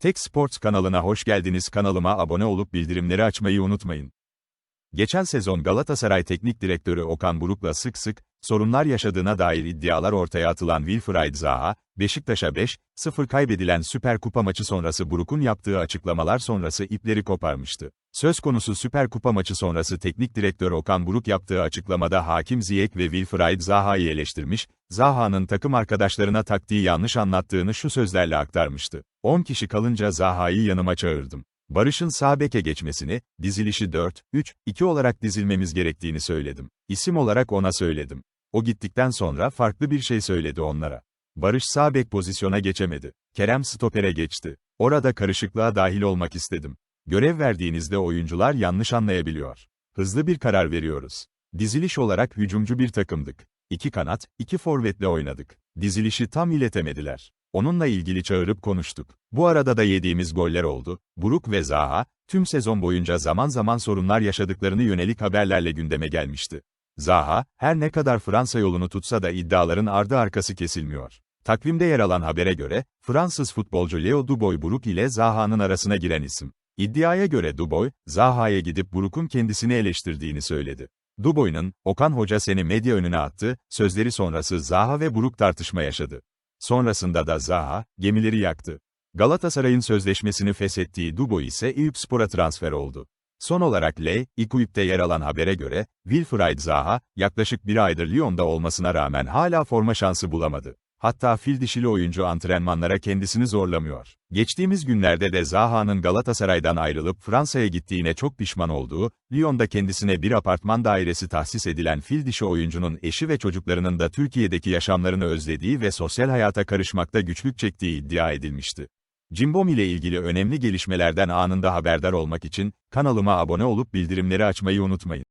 Tek Sports kanalına hoş geldiniz. Kanalıma abone olup bildirimleri açmayı unutmayın. Geçen sezon Galatasaray Teknik Direktörü Okan Buruk'la sık sık, sorunlar yaşadığına dair iddialar ortaya atılan Wilfried Zaha, Beşiktaş'a 5-0 kaybedilen Süper Kupa maçı sonrası Buruk'un yaptığı açıklamalar sonrası ipleri koparmıştı. Söz konusu Süper Kupa maçı sonrası Teknik Direktör Okan Buruk yaptığı açıklamada Hakim Ziyech ve Wilfried Zaha'yı eleştirmiş, Zaha'nın takım arkadaşlarına taktiği yanlış anlattığını şu sözlerle aktarmıştı. 10 kişi kalınca Zaha'yı yanıma çağırdım. Barış'ın sağ beke geçmesini, dizilişi 4-3-2 olarak dizilmemiz gerektiğini söyledim. İsim olarak ona söyledim. O gittikten sonra farklı bir şey söyledi onlara. Barış sağ bek pozisyona geçemedi. Kerem stopere geçti. Orada karışıklığa dahil olmak istedim. Görev verdiğinizde oyuncular yanlış anlayabiliyor. Hızlı bir karar veriyoruz. Diziliş olarak hücumcu bir takımdık. İki kanat, iki forvetle oynadık. Dizilişi tam iletemediler. Onunla ilgili çağırıp konuştuk. Bu arada da yediğimiz goller oldu. Buruk ve Zaha, tüm sezon boyunca zaman zaman sorunlar yaşadıklarını yönelik haberlerle gündeme gelmişti. Zaha, her ne kadar Fransa yolunu tutsa da iddiaların ardı arkası kesilmiyor. Takvimde yer alan habere göre, Fransız futbolcu Leo Dubois Buruk ile Zaha'nın arasına giren isim. İddiaya göre Dubois, Zaha'ya gidip Buruk'un kendisini eleştirdiğini söyledi. Dubois'un, Okan Hoca seni medya önüne attı, sözleri sonrası Zaha ve Buruk tartışma yaşadı. Sonrasında da Zaha, gemileri yaktı. Galatasaray'ın sözleşmesini feshettiği Dubois ise Eyüpspor'a transfer oldu. Son olarak L, İKUİP'te yer alan habere göre, Wilfried Zaha, yaklaşık bir aydır Lyon'da olmasına rağmen hala forma şansı bulamadı. Hatta fil dişili oyuncu antrenmanlara kendisini zorlamıyor. Geçtiğimiz günlerde de Zaha'nın Galatasaray'dan ayrılıp Fransa'ya gittiğine çok pişman olduğu, Lyon'da kendisine bir apartman dairesi tahsis edilen fil dişi oyuncunun eşi ve çocuklarının da Türkiye'deki yaşamlarını özlediği ve sosyal hayata karışmakta güçlük çektiği iddia edilmişti. Cimbom ile ilgili önemli gelişmelerden anında haberdar olmak için, kanalıma abone olup bildirimleri açmayı unutmayın.